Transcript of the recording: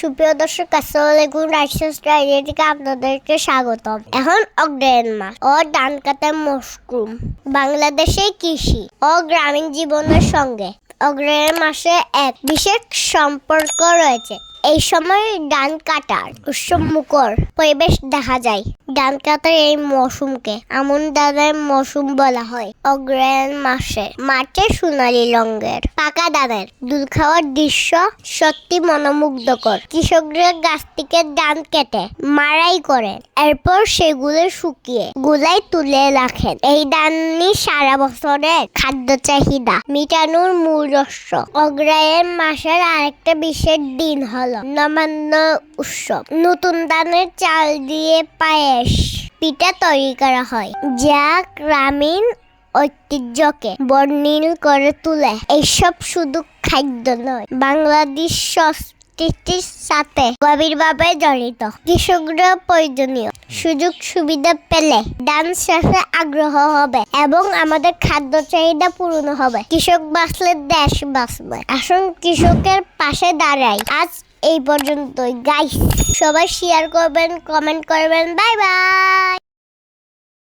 সুপ্রিয় দর্শক, আসসালামু আলাইকুম। রাইসেস থেকে আপনাদেরকে স্বাগতম। এখন অগ্রায়ণ মাস ও ধান কাটা মশরুম, বাংলাদেশে কৃষি ও গ্রামীণ জীবনের সঙ্গে অগ্রায়ণ মাসে এক বিশেষ সম্পর্ক রয়েছে। এই সময় ধান কাটার উৎসব মুখর পরিবেশ দেখা যায়। ডান কাটার এই মৌসুমকে আমন ধানের মৌসুম বলা হয় অগ্রায়ণ মাসে। মাঠে সোনালি রঙের, পাকা ধানের দুধ খাওয়ার দৃশ্য সত্যি মনোমুগ্ধকর। কৃষকরা গাছ থেকে ধান কেটে মারাই করেন, এরপর সেগুলো শুকিয়ে গুলাই তুলে রাখেন। এই ধানই সারা বছরের খাদ্য চাহিদা, মিটানোর মূল রহস্য। অগ্রায়ণ মাসের আরেকটা বিশেষ দিন হলো নবান্ন উৎসব, নতুন ধানের চাল দিয়ে পায়েস, পিঠা তৈরি করা হয়, যা গ্রামীণ ঐতিহ্যকে বর্ণিল করে তুলে। এইসব শুধু খাদ্য নয়, বাংলাদেশ সংস্কৃতির সাথে গভীরভাবে জড়িত। কৃষকরা প্রয়োজনীয় সুযোগ সুবিধা পেলে ডান চাষে আগ্রহ হবে এবং আমাদের খাদ্য চাহিদা পূরণ হবে। কৃষক বাঁচলে দেশ বাঁচবে। আসুন কৃষকের পাশে দাঁড়াই। আজ এই পর্যন্তই। গাইস সবাই শেয়ার করবেন কমেন্ট করবেন। Bye bye